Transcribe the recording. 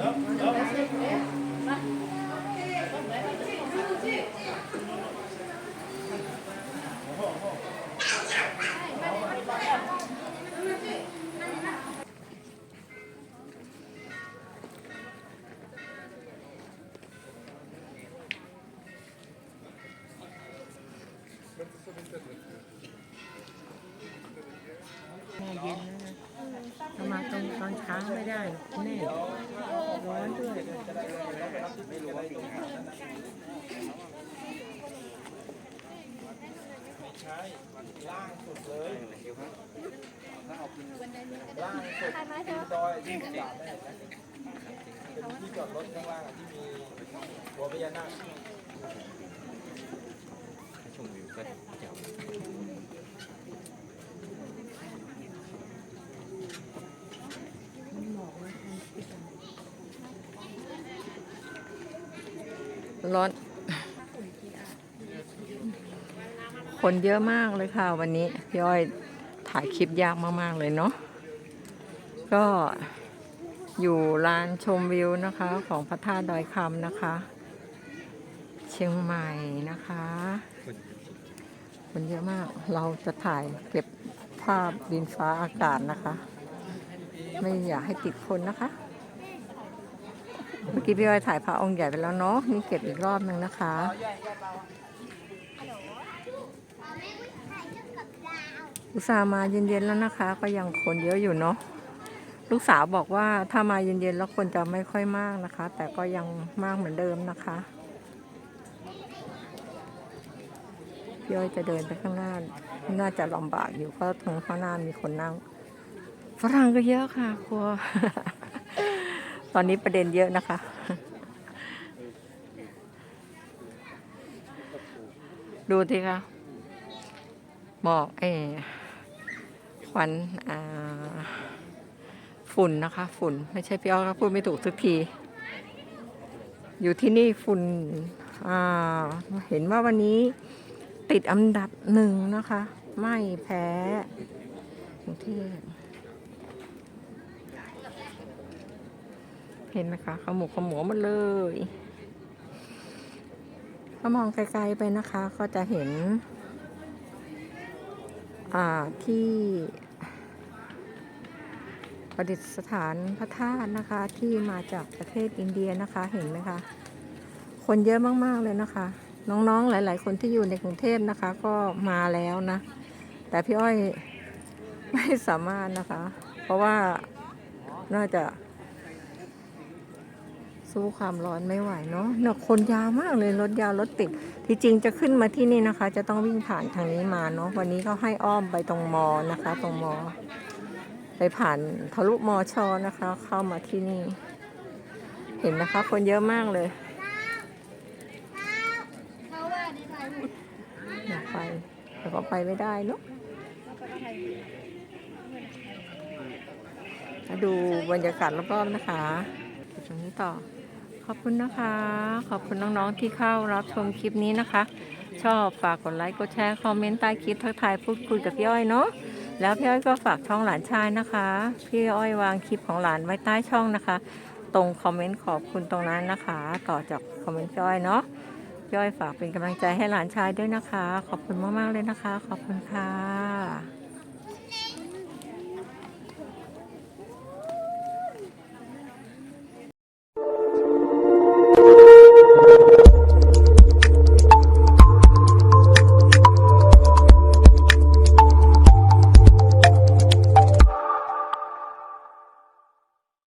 ห อนช้างไม่ได้แน่ร้อนด้วยล่างสุดตีนดอยที่ผมอยากได้เป็นที่จอดรถข้างล่างที่มีหัวพญานาคชมวิวก็เจ๋ว ร้อน คนเยอะมากเลยค่ะวันนี้พี่อ้อยถ่ายคลิปยากมาก ๆ เลยเนาะก็อยู่ลานชมวิวนะคะของพระธาตุดอยคำนะคะ เชียงใหม่นะคะ คนเยอะมากเราจะถ่ายเก็บภาพดินฟ้าอากาศนะคะ ไม่อยากให้ติดคนนะคะ เมื่อกี้พี่อ้อยถ่ายพระองค์ใหญ่ไปแล้วเนาะนี่เก็บอีกรอบหนึ่งนะคะอุตส่าห์มาเย็นๆแล้วนะคะ ก็ยังคนเยอะอยู่เนาะลูกสาวบอกว่าถ้ามาเย็นๆแล้วคนจะไม่ค่อยมากนะคะ แต่ก็ยังมากเหมือนเดิมนะคะพี่อ้อยจะเดินไปข้างหน้า น่าจะลำบากอยู่เพราะตรงข้างหน้ามีคนนั่งฝรั่งก็เยอะค่ะครัว ตอนนี้ประเด็นเยอะนะคะ ดูสิคะหมอกเออควันฝุ่นนะคะ ฝุ่น ไม่ใช่พี่อ้อก็พูดไม่ถูกสักที อยู่ที่นี่ฝุ่นเห็นว่าวันนี้ติดอันดับหนึ่งนะคะ ไม่แพ้กรุงเทพ เห็นไหมคะขมุกขมัวหมันเลยถ้ามองไกลๆไปนะคะ ก็จะเห็น อ่าที่ประดิษฐานพระธาตุนะคะ ที่มาจากประเทศอินเดียนะคะเห็นไหมคะ คนเยอะมากๆเลยนะคะ น้องๆหลาย ๆ คนที่อยู่ในกรุงเทพนะคะ ก็มาแล้วนะ แต่พี่อ้อยไม่สามารถนะคะ เพราะว่าน่าจะ สู้ความร้อนไม่ไหวเนาะเนี่ยคนยาวมากเลยรถยาวรถติด ที่จริงจะขึ้นมาที่นี่นะคะ จะต้องวิ่งผ่านทางนี้มาเนาะวันนี้เขาให้อ้อมไปตรงมอนะคะ ตรงมอ ไปผ่านทะลุมอชอนะคะ เข้ามาที่นี่ เห็นนะคะ คนเยอะมากเลยอยากไปแต่ก็ไปไม่ได้เนาะดูบรรยากาศรอบๆนะคะตรงนี้ต่อ อบคุณนะคะ ขอบคุณน้องๆที่เข้ารับชมคลิปนี้นะคะ ชอบฝากกดไลค์กดแชร์คอมเมนต์ใต้คลิปทักทายพูดคุยกับพี่อ้อยเนาะแล้วพี่อ้อยก็ฝากช่องหลานชายนะคะ พี่อ้อยวางคลิปของหลานไว้ใต้ช่องนะคะ ตรงคอมเมนต์ขอบคุณตรงนั้นนะคะ ต่อจากคอมเมนต์พี่อ้อยเนาะพี่อ้อยฝากเป็นกำลังใจให้หลานชายด้วยนะคะ ขอบคุณมากๆเลยนะคะ ขอบคุณค่ะ